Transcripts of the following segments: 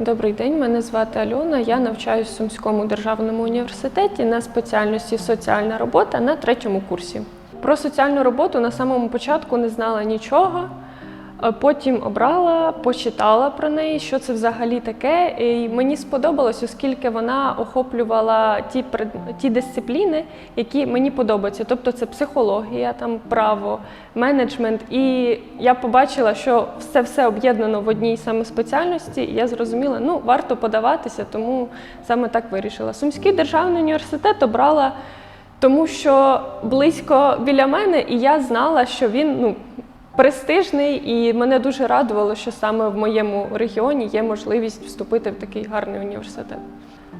Добрий день, мене звати Альона. Я навчаюсь в Сумському державному університеті на спеціальності соціальна робота на третьому курсі. Про соціальну роботу на самому початку не знала нічого. Е, Потім обрала, почитала про неї, що це взагалі таке. І мені сподобалось, оскільки вона охоплювала ті ті дисципліни, які мені подобаються. Тобто це психологія, там право, менеджмент. І я побачила, що все все об'єднано в одній саме спеціальності. І я зрозуміла, ну варто подаватися, тому саме так вирішила. Сумський державний університет обрала. Тому що близько біля мене, і я знала, що він ну, престижний, і мене дуже радувало, що саме в моєму регіоні є можливість вступити в такий гарний університет.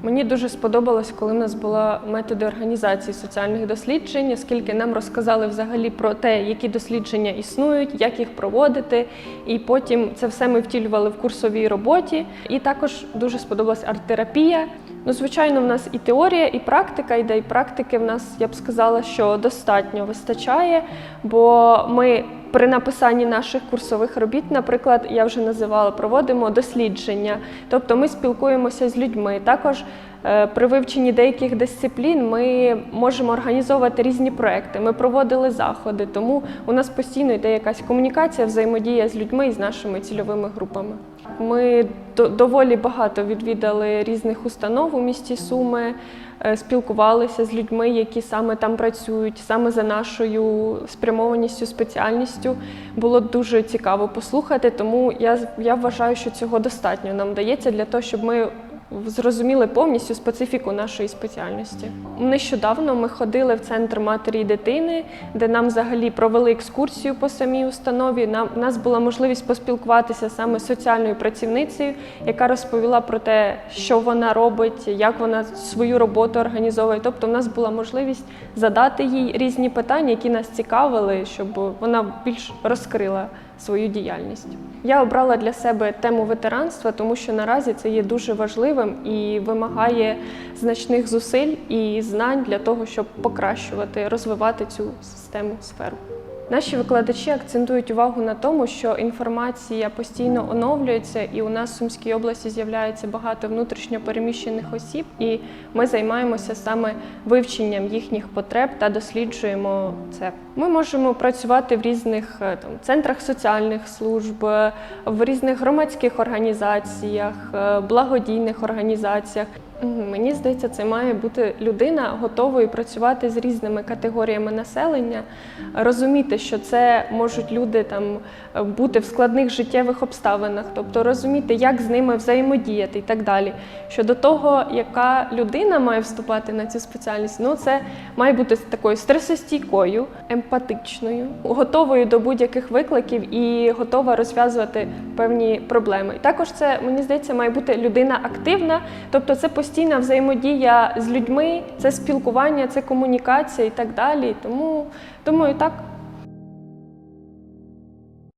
Мені дуже сподобалось, коли в нас були методи організації соціальних досліджень, оскільки нам розказали взагалі про те, які дослідження існують, як їх проводити. І потім це все ми втілювали в курсовій роботі. І також дуже сподобалась арт-терапія. Ну, звичайно, в нас і теорія, і практика йде, і практики в нас, я б сказала, що достатньо вистачає, бо ми при написанні наших курсових робіт, наприклад, я вже називала, проводимо дослідження, тобто ми спілкуємося з людьми. Також при вивченні деяких дисциплін ми можемо організовувати різні проекти. Ми проводили заходи, тому у нас постійно йде якась комунікація, взаємодія з людьми і з нашими цільовими групами. Ми до- доволі багато відвідали різних установ у місті Суми, е, спілкувалися з людьми, які саме там працюють, саме за нашою спрямованістю, спеціальністю. Було дуже цікаво послухати, тому я, я вважаю, що цього достатньо нам дається для того, щоб ми зрозуміли повністю специфіку нашої спеціальності. Нещодавно ми ходили в центр матері і дитини, де нам взагалі провели екскурсію по самій установі. Нам у нас була можливість поспілкуватися саме з соціальною працівницею, яка розповіла про те, що вона робить, як вона свою роботу організовує. Тобто, в нас була можливість задати їй різні питання, які нас цікавили, щоб вона більш розкрила свою діяльність. Я обрала для себе тему ветеранства, тому що наразі це є дуже важливим і вимагає значних зусиль і знань для того, щоб покращувати, розвивати цю систему сферу. Наші викладачі акцентують увагу на тому, що інформація постійно оновлюється, і у нас в Сумській області з'являється багато внутрішньо переміщених осіб, і ми займаємося саме вивченням їхніх потреб та досліджуємо це. Ми можемо працювати в різних е, там центрах соціальних служб, в різних громадських організаціях, е, благодійних організаціях. Мені здається, це має бути людина готовою працювати з різними категоріями населення, розуміти, що це можуть люди там е, бути в складних життєвих обставинах, тобто розуміти, як з ними взаємодіяти і так далі. Щодо того, яка людина має вступати на цю спеціальність, ну це має бути такою стресостійкою, емпатичною, готовою до будь-яких викликів і готова розв'язувати певні проблеми. І також це мені здається має бути людина активна, тобто це постійна взаємодія з людьми, це спілкування, це комунікація і так далі. Тому думаю, так